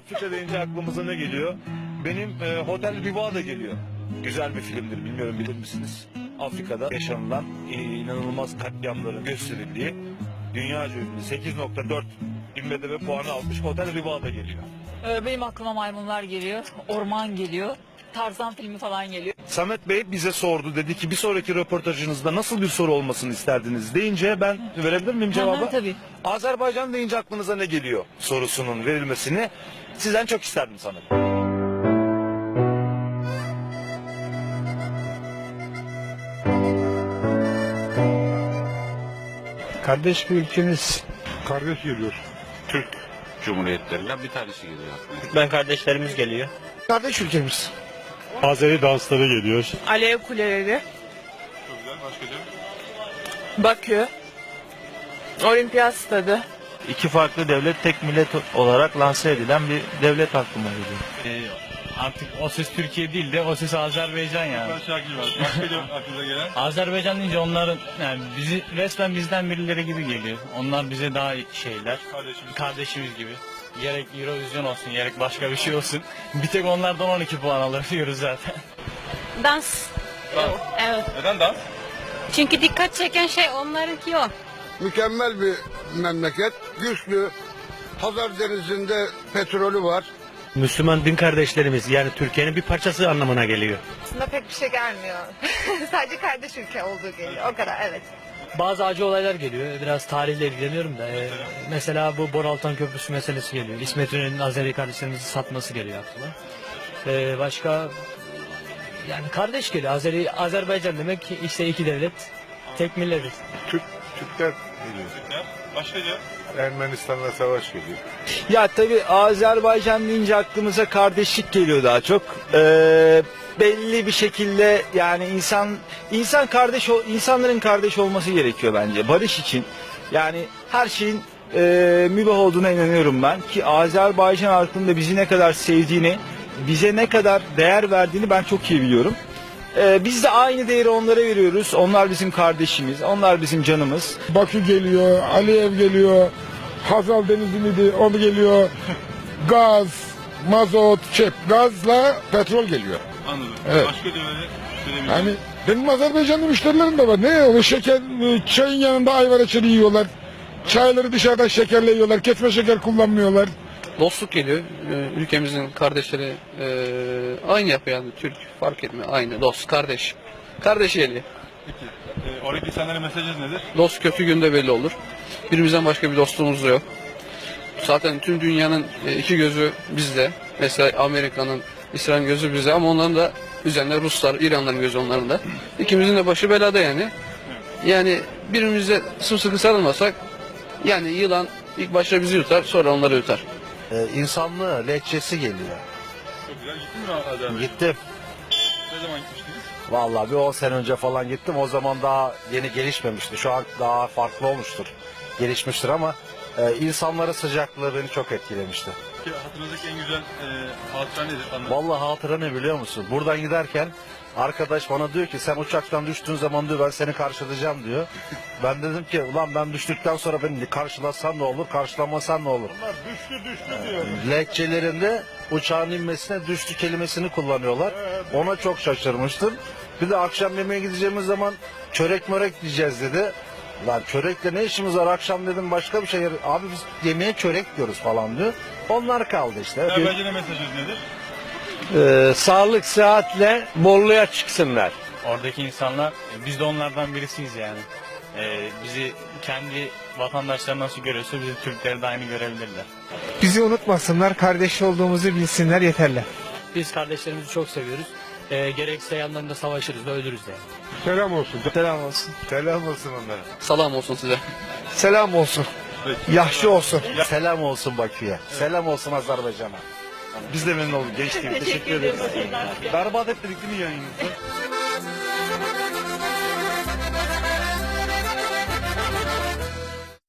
Afrika deyince aklımıza ne geliyor? Benim e, Hotel Riva da geliyor. Güzel bir filmdir, bilmiyorum bilir misiniz? Afrika'da yaşanılan e, inanılmaz katliamların gösterildiği dünyaca ünlü 8.4 IMDb puanı almış Hotel Riva da geliyor. Ee, Benim aklıma maymunlar geliyor, orman geliyor, Tarzan filmi falan geliyor. Samet Bey bize sordu dedi ki bir sonraki röportajınızda nasıl bir soru olmasını isterdiniz deyince ben verebilir miyim cevabı? Hı, tabii. Azerbaycan deyince aklınıza ne geliyor sorusunun verilmesini sizden çok isterdim Samet. Kardeş bir ülkemiz. Kardeş geliyor. Türk Cumhuriyetlerinden bir tanesi geliyor. Ben kardeşlerimiz geliyor. Kardeş ülkemiz. Azeri dansları geliyor. Alev Kuleleri. Bakü. Olimpiyat Stadı. İki farklı devlet tek millet olarak lanse edilen bir devlet aklıma geliyor. Ee, artık o ses Türkiye değil de o ses Azerbaycan yani. Şakir var. Başka geliyor aklınıza gelen. Azerbaycan deyince onların yani bizi resmen bizden birileri gibi geliyor. Onlar bize daha şeyler. Kardeşimiz. Kardeşimiz gibi. Gerek Eurovision olsun, gerek başka bir şey olsun. Bir tek onlardan 12 puan alıyoruz zaten. Dans. Evet. Neden dans? Çünkü dikkat çeken şey onlarınki o. mükemmel bir memleket. Güçlü. Hazar Denizi'nde petrolü var. Müslüman din kardeşlerimiz yani Türkiye'nin bir parçası anlamına geliyor. Aslında pek bir şey gelmiyor. Sadece kardeş ülke olduğu geliyor. O kadar evet. Bazı acı olaylar geliyor. Biraz tarihle ilgileniyorum da. Ee, mesela bu Boraltan Köprüsü meselesi geliyor. İsmet İnönü'nün Azeri kardeşlerimizi satması geliyor aklıma. Ee, başka yani kardeş geliyor. Azeri Azerbaycan demek işte iki devlet, tek millet. Türk, Türkler geliyor. Başka Ermenistan'la savaş geliyor. Ya tabii Azerbaycan deyince aklımıza kardeşlik geliyor daha çok. Ee, belli bir şekilde yani insan insan kardeş insanların kardeş olması gerekiyor bence barış için. Yani her şeyin e, mübah olduğuna inanıyorum ben ki Azerbaycan halkının da bizi ne kadar sevdiğini, bize ne kadar değer verdiğini ben çok iyi biliyorum. Ee, biz de aynı değeri onlara veriyoruz. Onlar bizim kardeşimiz, onlar bizim canımız. Bakü geliyor, Aliyev geliyor, Hazal Denizi miydi, o geliyor. Gaz, mazot, çep, gazla petrol geliyor. Anladım. Evet. Başka devlet söyleyebilirim. Yani benim Azerbaycanlı müşterilerim de var. Ne o şeker, çayın yanında ayvar reçeli yiyorlar. Çayları dışarıdan şekerle yiyorlar. Kesme şeker kullanmıyorlar. Dostluk geliyor. Ee, Ülkemizin kardeşleri e, aynı yapı yani Türk fark etmiyor. Aynı dost, kardeş. Kardeş geliyor. Ee, oradaki insanların mesajınız nedir? Dost kötü günde belli olur. Birimizden başka bir dostluğumuz da yok. Zaten tüm dünyanın e, iki gözü bizde. Mesela Amerika'nın, İsrail'in gözü bizde ama onların da üzerinde Ruslar, İranların gözü onların da. İkimizin de başı belada yani. Yani birbirimize sımsıkı sarılmasak yani yılan ilk başta bizi yutar sonra onları yutar. Ee, insanlığı, lehçesi geliyor. Çok güzel. Gittin mi Azerbaycan'a? Gittim. Ne zaman gitmiştiniz? Vallahi bir 10 sene önce falan gittim. O zaman daha yeni gelişmemişti. Şu an daha farklı olmuştur. Gelişmiştir ama e, insanların sıcaklığı beni çok etkilemişti. Ki hatırınızdaki en güzel e, hatıra nedir? Anlatın. Vallahi hatıra ne biliyor musun? Buradan giderken arkadaş bana diyor ki sen uçaktan düştüğün zaman diyor ben seni karşılayacağım diyor. Ben dedim ki ulan ben düştükten sonra beni karşılasan ne olur, karşılamasan ne olur? Bunlar düştü düştü diyor. Lehçelerinde uçağın inmesine düştü kelimesini kullanıyorlar. Ona çok şaşırmıştım. Bir de akşam yemeğe gideceğimiz zaman çörek mörek diyeceğiz dedi. Lan çörekle ne işimiz var akşam dedim başka bir şey. Abi biz yemeğe çörek diyoruz falan diyor. Onlar kaldı işte. Azerbaycan'a mesajınız nedir? Ee, sağlık, sıhhatle bolluğa çıksınlar. Oradaki insanlar e, biz de onlardan birisiyiz yani. Ee, bizi kendi vatandaşları nasıl görüyorsa bizi Türkleri de aynı görebilirler. Bizi unutmasınlar, kardeş olduğumuzu bilsinler yeterli. Biz kardeşlerimizi çok seviyoruz. Ee, gerekse yanlarında savaşırız da ölürüz de. Selam olsun. Selam olsun. Selam olsun onlara. Salam olsun size. Selam olsun. Yaşlı olsun. Selam olsun Bakü'ye. Selam olsun Azerbaycan'a. Biz de memnun olduk. Geçtik. Teşekkür ederiz. Berbat etmedik değil mi yayınımızı?